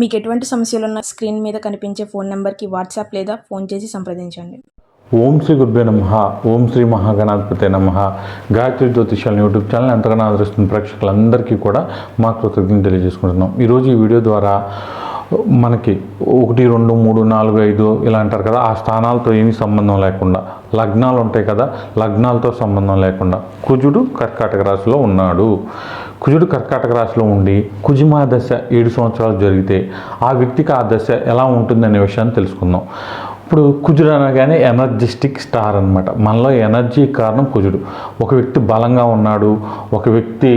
మీకు ఎటువంటి సమస్యలు ఉన్న స్క్రీన్ మీద కనిపించే ఫోన్ నెంబర్కి వాట్సాప్ లేదా ఫోన్ చేసి సంప్రదించండి. ఓం శ్రీ గురుభ్యో నమ. ఓం శ్రీ మహాగణాధిపతి నమ. గాయత్రి జ్యోతిషాల యూట్యూబ్ ఛానల్ ఎంతగానో ఆదరిస్తున్న ప్రేక్షకులందరికీ కూడా మా కృతజ్ఞతలు తెలియజేసుకుంటున్నాం. ఈరోజు ఈ వీడియో ద్వారా మనకి ఒకటి రెండు మూడు నాలుగు ఐదు ఇలా అంటారు కదా ఆ స్థానాలతో ఏమీ సంబంధం లేకుండా లగ్నాలు ఉంటాయి కదా లగ్నాలతో సంబంధం లేకుండా కుజుడు కర్కాటక రాశిలో ఉన్నాడు. కుజుడు కర్కాటక రాశిలో ఉండి కుజుమా దశ ఏడు సంవత్సరాలు జరిగితే ఆ వ్యక్తికి ఆ దశ ఎలా ఉంటుందనే విషయాన్ని తెలుసుకుందాం. ఇప్పుడు కుజుడు అనగానే ఎనర్జిస్టిక్ స్టార్ అనమాట మనలో ఎనర్జీ కారణం కుజుడు. ఒక వ్యక్తి బలంగా ఉన్నాడు ఒక వ్యక్తి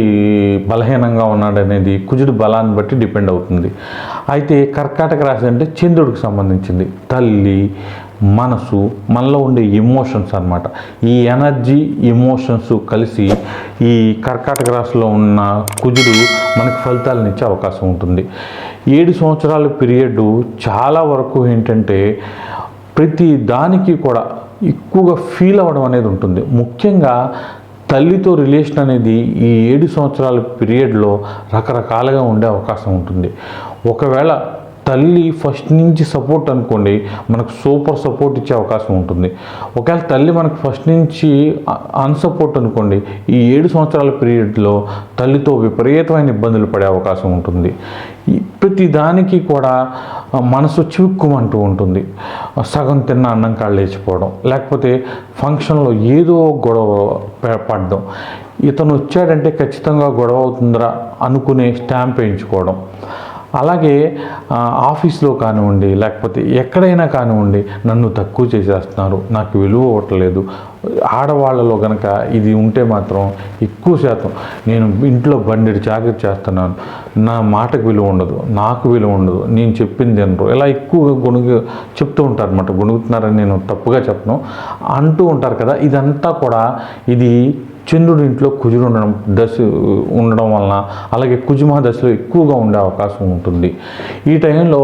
బలహీనంగా ఉన్నాడు అనేది కుజుడు బలాన్ని బట్టి డిపెండ్ అవుతుంది. అయితే కర్కాటక రాశి అంటే చంద్రుడికి సంబంధించింది. తల్లి మనసు మనలో ఉండే ఎమోషన్స్ అనమాట ఈ ఎనర్జీ ఎమోషన్స్ కలిసి ఈ కర్కాటక రాశిలో ఉన్న కుజుడు మనకు ఫలితాలను ఇచ్చే అవకాశం ఉంటుంది. ఏడు సంవత్సరాల పీరియడ్ చాలా వరకు ఏంటంటే ప్రతి దానికి కూడా ఎక్కువగా ఫీల్ అవ్వడం అనేది ఉంటుంది. ముఖ్యంగా తల్లితో రిలేషన్ అనేది ఈ ఏడు సంవత్సరాల పీరియడ్లో రకరకాలుగా ఉండే అవకాశం ఉంటుంది. ఒకవేళ తల్లి ఫస్ట్ నుంచి సపోర్ట్ అనుకోండి మనకు సూపర్ సపోర్ట్ ఇచ్చే అవకాశం ఉంటుంది. ఒకవేళ తల్లి మనకు ఫస్ట్ నుంచి అన్సపోర్ట్ అనుకోండి ఈ ఏడు సంవత్సరాల పీరియడ్లో తల్లితో విపరీతమైన ఇబ్బందులు పడే అవకాశం ఉంటుంది. ప్రతి దానికి కూడా మనసు చివుక్కుమంటూ ఉంటుంది. సగం తిన్న అన్నం కాళ్ళు లేచిపోవడం లేకపోతే ఫంక్షన్లో ఏదో గొడవ పడడం. ఇతను వచ్చాడంటే ఖచ్చితంగా గొడవ అవుతుందిరా అనుకునే స్టాంప్ వేయించుకోవడం. అలాగే ఆఫీస్లో కానివ్వండి లేకపోతే ఎక్కడైనా కానివ్వండి నన్ను తక్కువ చేసేస్తున్నారు. నాకు విలువ ఇవ్వట్లేదు. ఆడవాళ్ళలో కనుక ఇది ఉంటే మాత్రం ఎక్కువ శాతం నేను ఇంట్లో బండిడి జాగ్రత్త చేస్తున్నాను. నా మాటకు విలువ ఉండదు నాకు విలువ ఉండదు నేను చెప్పింది వినరు. ఇలా ఎక్కువగా గొణుగు చెప్తూ ఉంటారు అనమాట గొణుగుతున్నారని నేను తప్పుగా చెప్పను. అంటూ ఉంటారు కదా ఇదంతా కూడా ఇది చంద్రుడి ఇంట్లో కుజుడు ఉండడం దశ ఉండడం వలన అలాగే కుజుమ దశలో ఎక్కువగా ఉండే అవకాశం ఉంటుంది. ఈ టైంలో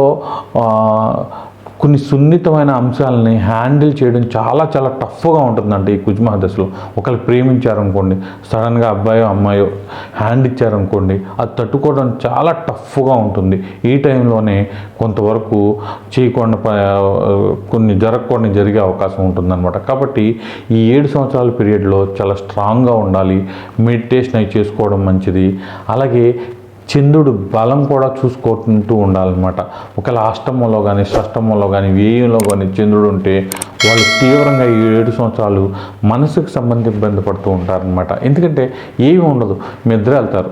కొన్ని సున్నితమైన అంశాలని హ్యాండిల్ చేయడం చాలా చాలా టఫ్గా ఉంటుందండి ఈ కుజుమ దశలో ఒకళ్ళు ప్రేమించారనుకోండి సడన్గా అబ్బాయో అమ్మాయో హ్యాండ్ ఇచ్చారనుకోండి అది తట్టుకోవడం చాలా టఫ్గా ఉంటుంది. ఈ టైంలోనే కొంతవరకు చేయకుండా కొన్ని జరగకుండా జరిగే అవకాశం ఉంటుందన్నమాట. కాబట్టి ఈ ఏడు సంవత్సరాల పీరియడ్లో చాలా స్ట్రాంగ్గా ఉండాలి. మెడిటేషన్ అవి చేసుకోవడం మంచిది. అలాగే చంద్రుడు బలం కూడా చూసుకుంటూ ఉండాలన్నమాట. ఒకవేళ అష్టమంలో కానీ షష్టమంలో కానీ వ్యయంలో కానీ చంద్రుడు ఉంటే వాళ్ళు తీవ్రంగా ఈ ఏడు సంవత్సరాలు మనసుకు సంబంధించి ఇబ్బంది పడుతూ ఉంటారనమాట ఎందుకంటే ఏమి ఉండదు. మీ ఇద్దరు వెళ్తారు.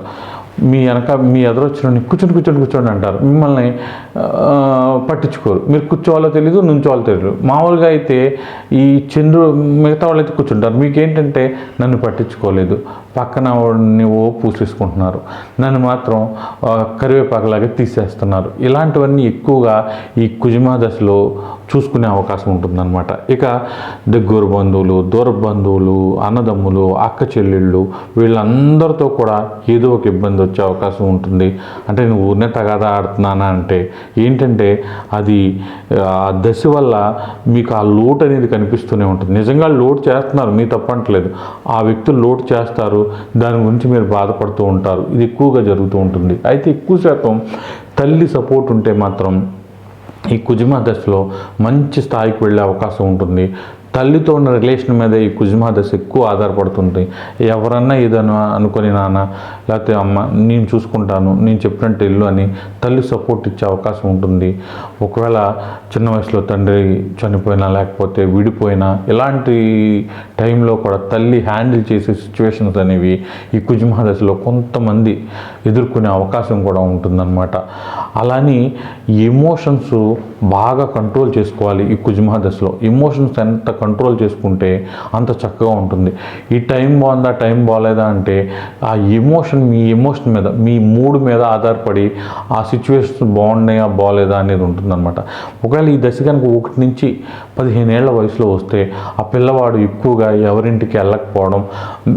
మీ వెనక మీ ఎదురొచ్చిన కూర్చొని కూర్చొని కూర్చోండి అంటారు. మిమ్మల్ని పట్టించుకోరు. మీరు కూర్చోవాలో తెలీదు నుంచోవాలో తెలియదు మామూలుగా అయితే ఈ చంద్రుడు మిగతా వాళ్ళైతే కూర్చుంటారు. మీకేంటంటే నన్ను పట్టించుకోలేదు. పక్కన వాడిని ఓ పూసేసుకుంటున్నారు నన్ను మాత్రం ఆ, కరివేపాకులాగా తీసేస్తున్నారు. ఇలాంటివన్నీ ఎక్కువగా ఈ కుజుమా దశలో చూసుకునే అవకాశం ఉంటుందన్నమాట. ఇక దగ్గర బంధువులు దూర బంధువులు అన్నదమ్ములు అక్క చెల్లెళ్ళు వీళ్ళందరితో కూడా ఏదో ఒక ఇబ్బంది వచ్చే అవకాశం ఉంటుంది. అంటే నేను ఊరినే తగాదా ఆడుతున్నానా అంటే ఏంటంటే అది ఆ దశ వల్ల మీకు ఆ లోటు అనేది కనిపిస్తూనే ఉంటుంది. నిజంగా లోటు చేస్తున్నారు మీ తప్పంటలేదు ఆ వ్యక్తులు లోటు చేస్తారు దాని గురించి మీరు బాధపడుతూ ఉంటారు. ఇది ఎక్కువగా జరుగుతూ ఉంటుంది. అయితే ఎక్కువ శాతం తల్లి సపోర్ట్ ఉంటే మాత్రం ఈ కుజుమ దశలో మంచి స్థాయికి వెళ్ళే అవకాశం ఉంటుంది. తల్లితో ఉన్న రిలేషన్ మీద ఈ కుజుమా దశ ఎక్కువ ఆధారపడుతుంది ఎవరన్నా ఏదైనా అనుకొని నాన్న లేకపోతే అమ్మ నేను చూసుకుంటాను నేను చెప్పినట్టు ఇల్లు అని తల్లి సపోర్ట్ ఇచ్చే అవకాశం ఉంటుంది. ఒకవేళ చిన్న వయసులో తండ్రి చనిపోయినా లేకపోతే విడిపోయినా ఇలాంటి టైంలో కూడా తల్లి హ్యాండిల్ చేసే సిచ్యువేషన్స్ అనేవి ఈ కుజుమా దశలో కొంతమంది ఎదుర్కొనే అవకాశం కూడా ఉంటుందన్నమాట. అలాని ఎమోషన్స్ బాగా కంట్రోల్ చేసుకోవాలి ఈ కుజుమా దశలో. ఎమోషన్స్ ఎంత కంట్రోల్ కంట్రోల్ చేసుకుంటే అంత చక్కగా ఉంటుంది. ఈ టైం బాగుందా టైం బాగాలేదా అంటే ఆ ఎమోషన్ మీ ఎమోషన్ మీద మీ మూడ్ మీద ఆధారపడి ఆ సిచ్యువేషన్ బాగున్నాయా బాగాలేదా అనేది ఉంటుందన్నమాట. ఒకవేళ ఈ దశ కనుక ఒకటి నుంచి పదిహేనేళ్ళ వయసులో వస్తే ఆ పిల్లవాడు ఎక్కువగా ఎవరింటికి వెళ్ళకపోవడం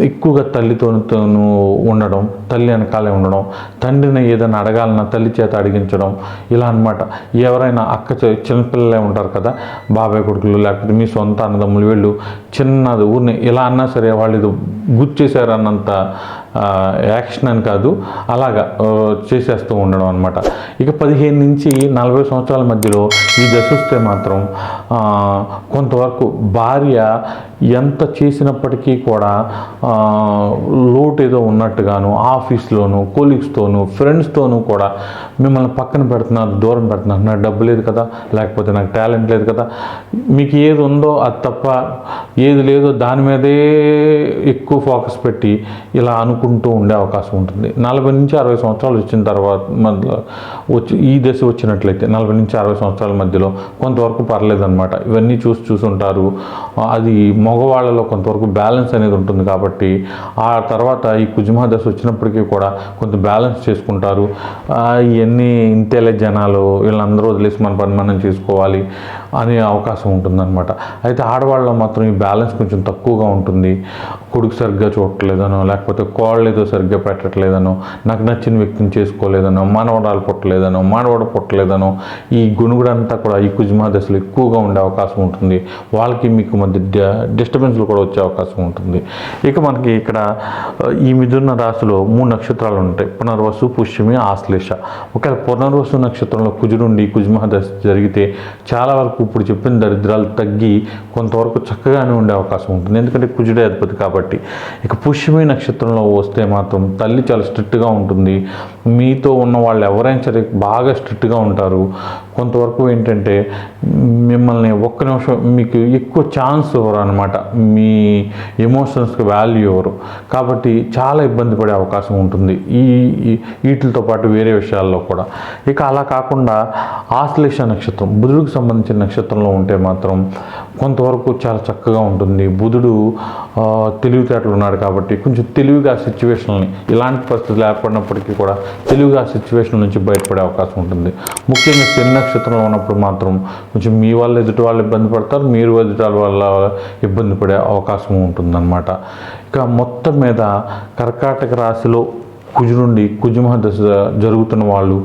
ఎక్కువగా తల్లితోను ఉండడం తల్లి వెనకాలే ఉండడం తండ్రిని ఏదైనా అడగాలన్నా తల్లి చేత అడిగించడం ఇలా అన్నమాట. ఎవరైనా అక్క చిన్నపిల్లలే ఉంటారు కదా బాబాయ్ కొడుకులు లేకపోతే మీ సొంత అన్నదమ్ములు వీళ్ళు చిన్నది ఊరిని ఇలా అన్నా సరే వాళ్ళు ఇది గుర్చేశారు యాక్షన్ అని కాదు అలాగా చేసేస్తూ ఉండడం అనమాట ఇక పదిహేను నుంచి నలభై సంవత్సరాల మధ్యలో ఈ దశ వస్తే మాత్రం కొంతవరకు భార్య ఎంత చేసినప్పటికీ కూడా లోటు ఏదో ఉన్నట్టుగాను ఆఫీస్లోను కొలీగ్స్తోనూ ఫ్రెండ్స్తోనూ కూడా మిమ్మల్ని పక్కన పెడుతున్నారు దూరం పెడుతున్నారు. నాకు డబ్బు లేదు కదా లేకపోతే నాకు టాలెంట్ లేదు కదా. మీకు ఏది ఉందో అది తప్ప ఏది లేదో దాని మీదే ఎక్కువ ఫోకస్ పెట్టి ఇలా అనుకుంటూ ఉండే అవకాశం ఉంటుంది. నలభై నుంచి అరవై సంవత్సరాలు వచ్చిన తర్వాత మధ్యలో వచ్చి ఈ దశ వచ్చినట్లయితే నలభై నుంచి అరవై సంవత్సరాల మధ్యలో కొంతవరకు పర్లేదన్నమాట. ఇవన్నీ చూసి చూసుంటారు. అది మగవాళ్ళలో కొంతవరకు బ్యాలెన్స్ అనేది ఉంటుంది కాబట్టి ఆ తర్వాత ఈ కుజుమా దశ వచ్చినప్పటికీ కూడా కొంత బ్యాలెన్స్ చేసుకుంటారు. ఇవన్నీ ఇంతేలే జనాలు వీళ్ళందరూ వదిలేసి మన పని మనం చేసుకోవాలి అనే అవకాశం ఉంటుందన్నమాట. అయితే ఆడవాళ్ళలో మాత్రం ఈ బ్యాలెన్స్ కొంచెం తక్కువగా ఉంటుంది. కొడుకు సరిగ్గా చూడట్లేదనో లేకపోతే కోళ్ళు ఏదో సరిగ్గా పెట్టట్లేదనో నాకు నచ్చిన వ్యక్తిని చేసుకోలేదనో మానవడాలు పుట్టలేదనో మానవుడు పుట్టలేదనో ఈ గుణుగుడంతా కూడా ఈ కుజుమా దశలో ఎక్కువగా ఉండే అవకాశం ఉంటుంది. వాళ్ళకి మీకు మధ్య డిస్టర్బెన్స్లు కూడా వచ్చే అవకాశం ఉంటుంది. ఇక మనకి ఇక్కడ ఈ మిథున రాశిలో మూడు నక్షత్రాలు ఉంటాయి. పునర్వసు పుష్యమి ఆశ్లేష. ఒకవేళ పునర్వసు నక్షత్రంలో కుజుడుండి కుజుమహ దశ జరిగితే చాలా వరకు ఇప్పుడు చెప్పిన దరిద్రాలు తగ్గి కొంతవరకు చక్కగానే ఉండే అవకాశం ఉంటుంది. ఎందుకంటే కుజుడే అధిపతి కాబట్టి ఇక పుష్యమి నక్షత్రంలో వస్తే మాత్రం తల్లి చాలా స్ట్రిక్ట్గా ఉంటుంది. మీతో ఉన్న వాళ్ళు ఎవరైనా సరే బాగా స్ట్రిక్ట్గా ఉంటారు. కొంతవరకు ఏంటంటే మిమ్మల్ని ఒక్క నిమిషం మీకు ఎక్కువ ఛాన్స్ ఇవ్వరు అనమాట మీ ఎమోషన్స్కి వాల్యూ ఇవ్వరు కాబట్టి చాలా ఇబ్బంది పడే అవకాశం ఉంటుంది. ఈ వీటితో పాటు వేరే విషయాల్లో కూడా. ఇక అలా కాకుండా ఆశ్లేష నక్షత్రం బుధుడికి సంబంధించిన నక్షత్రంలో ఉంటే మాత్రం కొంతవరకు చాలా చక్కగా ఉంటుంది. బుధుడు తెలివితేటలు ఉన్నాడు కాబట్టి కొంచెం తెలివిగా సిచ్యువేషన్ని ఇలాంటి పరిస్థితులు ఏర్పడినప్పటికీ కూడా తెలివిగా సిచ్యువేషన్ నుంచి బయటపడే అవకాశం ఉంటుంది. ముఖ్యంగా శని నక్షత్రంలో ఉన్నప్పుడు మాత్రం కొంచెం మీ వాళ్ళు ఎదుటి వాళ్ళు ఇబ్బంది పడతారు మీరు ఎదుటి వాళ్ళ ఇబ్బంది పడే అవకాశం ఉంటుందన్నమాట. ఇక మొత్తం మీద కర్కాటక రాశిలో కుజు నుండి కుజుమహ దశ జరుగుతున్న వాళ్ళు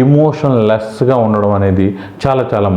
ఎమోషన్ లెస్గా ఉండడం అనేది చాలా చాలా